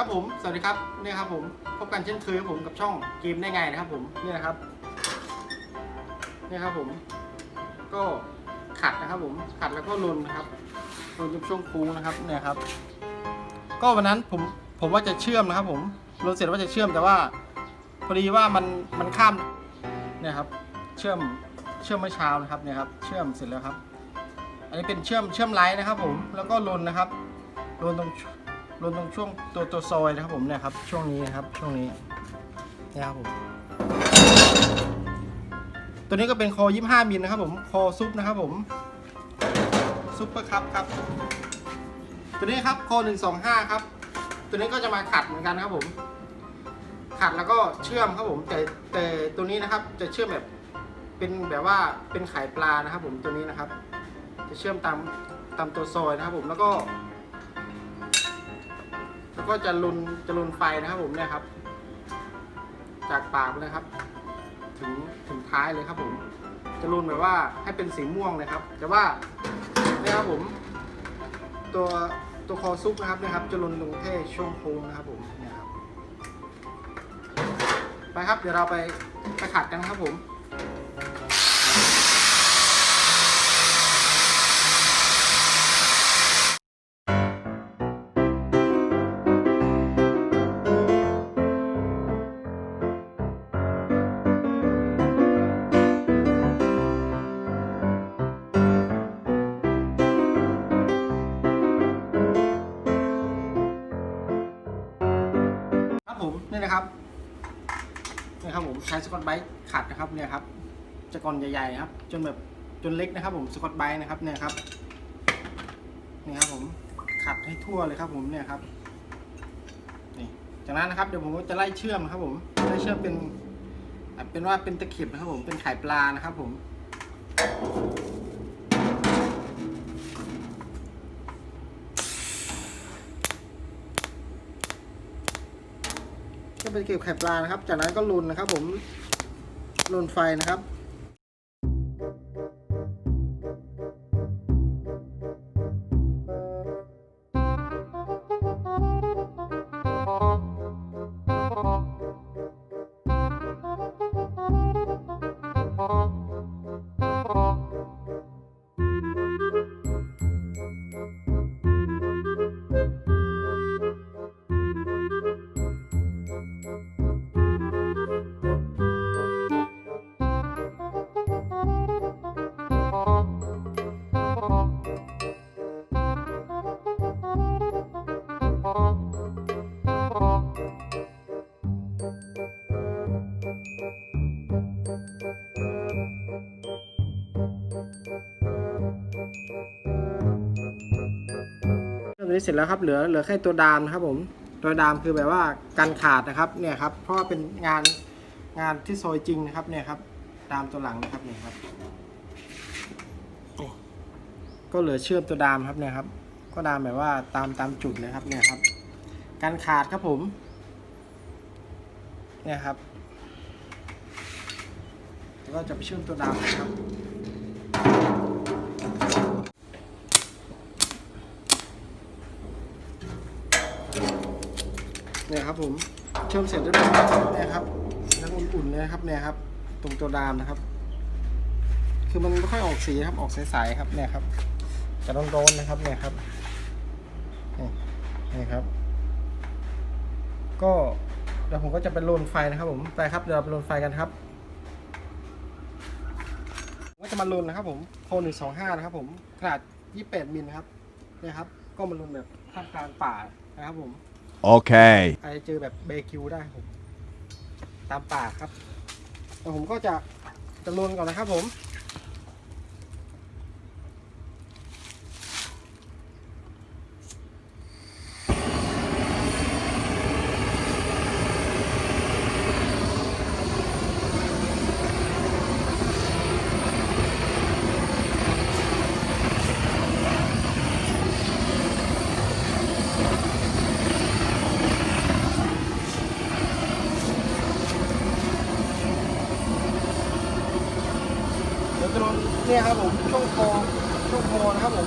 ครับผม สวัสดีครับนี่ครับผมพบกันเช่นเคยครับผมกับช่องเกมได้ไงนะครับผมนี่นะครับนี่ครับผม ก็ขัดนะครับผมขัดแล้วก็ลนนะครับลนจนช่วงค้งนะครับเนี่ยครับ ก็วันนั้นผมผมว่าจะเชื่อมนะครับ ผมลนเสร็จว่าจะเชื่อมแต่ว่าพอดีว่ามันมันข้ามเนี่ยครับ เชื่อมเชื่อมเมื่อเช้านะครับเนี่ยครับ เชื่อมเสร็จแล้วครับ อันนี้เป็นเชื่อมเชื่อมไลน์นะครับ ผมแล้วก็ลนนะครับลนตรง ลนตรงช่วงตัวตัวซอยนะครับผมเนี่ยครับช่วงนี้นะครับช่วงนี้นี่ยครับผมตัวนี้ก็เป็นคอ 25มิลนะครับผมคอซุปนะครับผมซุปเปอร์คัพครับ ตัวนี้ครับคอ 125 ครับ ตัวนี้ก็จะมาขัดเหมือนกันครับผม ขัดแล้วก็เชื่อมครับผมแต่แต่ตัวนี้นะครับจะเชื่อมแบบเป็นแบบว่าเป็นไข่ปลานะครับผมตัวนี้นะครับ จะเชื่อมตามตามตัวซอยนะครับผมแล้วก็ ก็จะลุนจะลุนไฟนะครับผมเนี่ยครับ จากปากเลยครับ ถึงถึงท้ายเลยครับผม จะลุนแบบว่าให้เป็นสีม่วงเลยครับ แต่ว่าเนี่ยครับผม ตัวตัวคอซุปนะครับเนี่ยครับ จะลุนตรงแค่ช่วงโค้งนะครับผมเนี่ยครับไปครับเดี๋ยวเราไปไปขัดกันครับผม ใช้สกอตไบรท์ขัดนะครับเนี่ยครับจะก่อนใหญ่ๆครับ จนแบบจนเล็กนะครับ ผมสกอตไบรท์นะครับเนี่ยครับนี่ครับผมขัดให้ทั่วเลยครับ ผมเนี่ยครับนี่จากนั้นนะครับเดี๋ยวผมก็จะไล่เชื่อมครับ ผมไล่เชื่อมเป็นเป็นว่าเป็นตะเข็บนะครับ ผมเป็นไข่ปลานะครับ ผม ก็เป็นเก็บไข่ปลานะครับ จากนั้นก็ลุนนะครับ ผมลุนไฟนะครับ นี้เสร็จแล้วครับเหลือเหลือแค่ตัวดามนะครับผมตัวดามคือแบบว่ากันขาดนะครับเนี่ยครับเพราะว่าเป็นงานงานที่ซอยจริงนะครับเนี่ยครับดามตัวหลังนะครับเนี่ยครับก็เหลือเชื่อมตัวดามครับเนี่ยครับ ก็ดามแบบว่าตามตามจุดเลยครับเนี่ยครับกันขาดครับผมเนี่ยครับแล้วก็จะไปเชื่อมตัวดามนะครับ เนี่ยครับผมเชื่อมเสร็จเรียบร้อยแล้วเนี่ยครับยังอุ่นๆเลยนะครับเนี่ยครับ ตรงตัวดามนะครับ คือมันไม่ค่อยออกสีครับออกใสๆครับเนี่ยครับจะร้อนๆนะครับเนี่ยครับนี่ครับ ก็เดี๋ยวผมก็จะไปโรนไฟนะครับผมไปครับเดี๋ยวเราไปโรนไฟกันครับก็จะมาโรนนะครับผมโคหนึ่งสองห้านะครับผมขนาดยี่สิบแปดมิลนะครับเนี่ยครับ ก็มาโรนแบบท่ามกลางป่านะครับผม Okay. ใครเจอแบบเบคิวได้ครับผม ตามป่าครับ แต่ผมก็จะจะลวนก่อนนะครับผม เนี่ยครับผมช่วงคอช่วงคอนะครับผม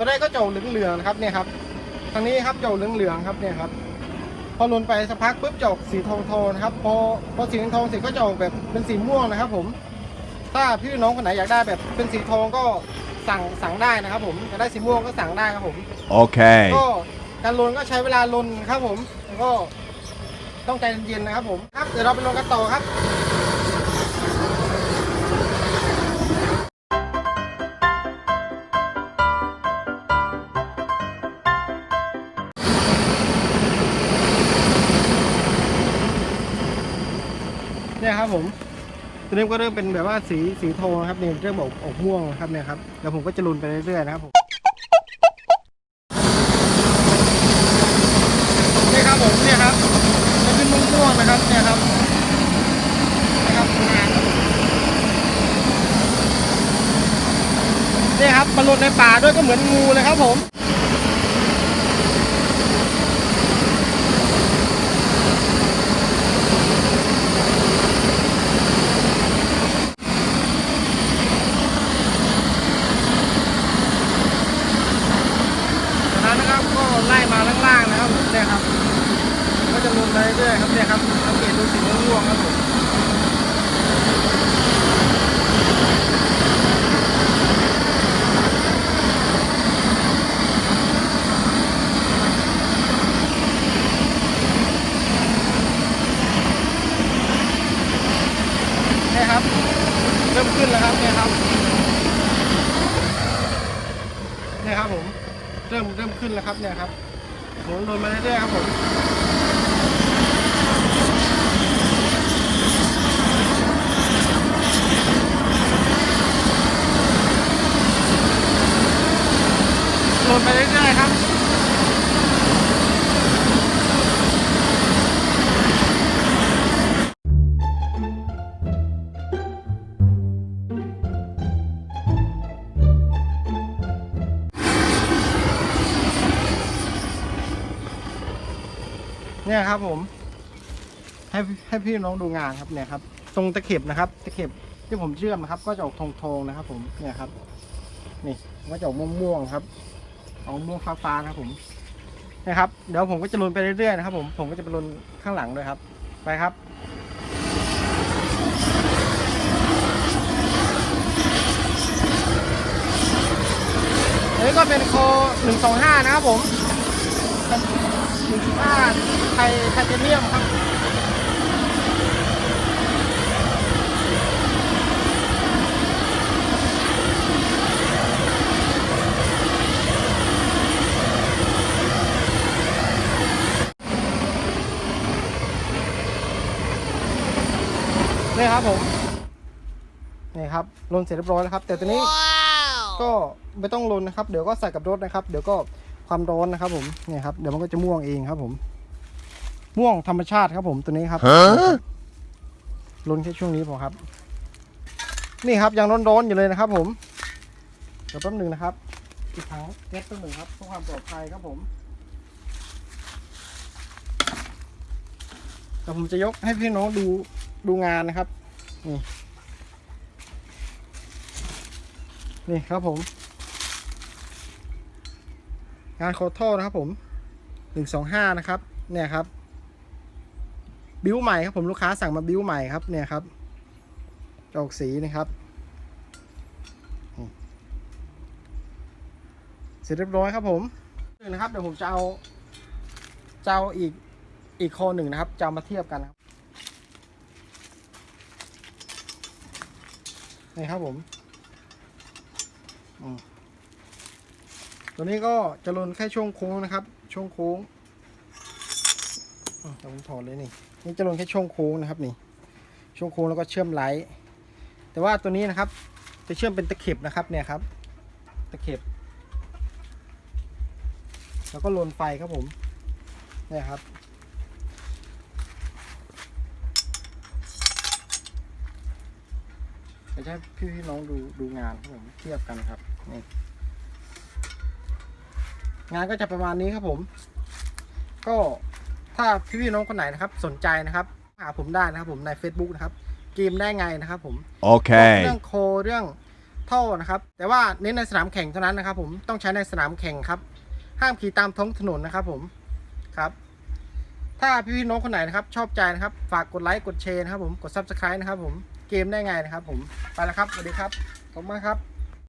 ตัวแรกก็จะออกเหลืองๆนะครับเนี่ยครับทางนี้ครับจะออกเหลืองๆครับเนี่ยครับพอลนไปสักพักปุ๊บจะออกสีทองทองๆนะครับ พอพอสีทองๆเสร็จก็จะออกแบบเป็นสีม่วงนะครับ ผม ถ้าพี่น้องคนไหนอยากได้แบบเป็นสีทองก็สั่งสั่งได้นะครับผมอยากได้สีม่วงก็สั่งได้ครับผม Okay. ก็การลนก็ใช้เวลาลนครับผมแล้วก็ต้องใจเย็นๆนะครับผมครับเดี๋ยวเราไปลนกันต่อครับ ครับผมตัวนี้ก็เริ่มเป็นแบบว่าสีสีโทนครับเนี่ยเริ่มออกออกม่วงครับเนี่ยครับแล้วผมก็จะลุนไปเรื่อยๆนะครับผมเนี่ยครับผมเนี่ยครับจะเป็นม่วงๆนะครับเนี่ยครับนะครับงานครับผมเนี่ยครับมาลนในป่าด้วยก็เหมือนงูเลยครับผม จากนั้นนะครับก็ไล่มาล่างๆนะครับผมเนี่ยครับก็จะลงไปเรื่อยๆครับเนี่ยครับสังเกตดูสีม่วงๆครับผมเนี่ยครับเริ่มขึ้นแล้วครับเนี่ยครับเนี่ยครับผม เริ่มเริ่ม ขึ้นแล้วครับเนี่ยครับผมโดนมาเรื่อยๆครับผม เนี่ยครับผม ให้ให้พี่น้องดูงานครับเนี่ยครับ ตรงตะเข็บนะครับ ตะเข็บที่ผมเชื่อมนะครับ ก็จะออกทองทองนะครับ ผมเนี่ยครับ นี่ก็จะออกม่วงๆครับออกม่วงฟ้าๆนะครับ ผมนะครับ เดี๋ยวผมก็จะลุนไปเรื่อยๆนะครับ ผมผมก็จะไปลุนข้างหลังด้วยครับ ไปครับนนี้ก็เป็นโคหนึ่งสองห้านะครับผม หนึ่งห้าไทยไทเทเนียมครับนี่ครับผมนี่ครับลนเสร็จเรียบร้อยแล้วครับ แต่ตัวนี้ก็ไม่ต้องลนนะครับ เดี๋ยวก็ใส่กับรถนะครับ เดี๋ยวก็ ความร้อนนะครับผมเนี่ยครับเดี๋ยวมันก็จะม่วงเองครับ ผม ม่วงธรรมชาติครับผมตัวนี้ครับ Huh? ลนแค่ช่วงนี้พอครับ นี่ครับยังร้อนๆอยู่เลยนะครับ ผมเดี๋ยวแป๊บหนึงนะครับอีกครั้งแก๊สแป๊บหนึงครับเพื่อความปลอดภัยครับผมเดี๋ยวผมจะยกให้พี่น้องดูดูงานนะครับ นี่นี่ครับผม งานโคโท่นะครับผมหนึ่งสองห้านะครับ เนี่ยครับ บิ้วใหม่ครับผมลูกค้าสั่งมาบิ้วใหม่ครับ เนี่ยครับจออกสีนะครับเสร็จเรียบร้อยครับผมนะครับ เดี๋ยวผมจะเอาจะเอาอีกอีกโคหนึ่งนะครับจะามาเทียบกันนะครับนี่ครับผมอืม ตัวนี้ก็จะลนแค่ช่วงโค้งนะครับ ช่วงโค้งอืมเดี๋ยวผมถอดเลยนี่นี่จะลงแค่ช่วงโค้งนะครับนี่ ช่วงโค้งแล้วก็เชื่อมไลท์แต่ว่าตัวนี้นะครับ จะเชื่อมเป็นตะเข็บนะครับเนี่ยครับ ตะเข็บ แล้วก็ลนไฟครับผมเนี่ยครับจะให้พี่พี่น้องดูดูงานครับผมเทียบกันครับนี่ งานก็จะประมาณนี้ครับผม ก็ถ้าพี่พี่น้องคนไหนนะครับ สนใจนะครับ หาผมได้นะครับผมใน Facebook นะครับเกมได้ไงนะครับผม Okay. เรื่องโคเรื่องท่อนะครับ แต่ว่าเน้นในสนามแข่งเท่านั้นนะครับ ผมต้องใช้ในสนามแข่งครับ ห้ามขี่ตามท้องถนนนะครับ ผมครับ ถ้าพี่ๆน้องคนไหนนะครับ ชอบใจนะครับ ฝากกดไลค์กดแชร์นะครับผมกด subscribe นะครับ ผมเกมได้ไงนะครับ ผมไปแล้วครับสวัสดีครับขอบคุณมากครับ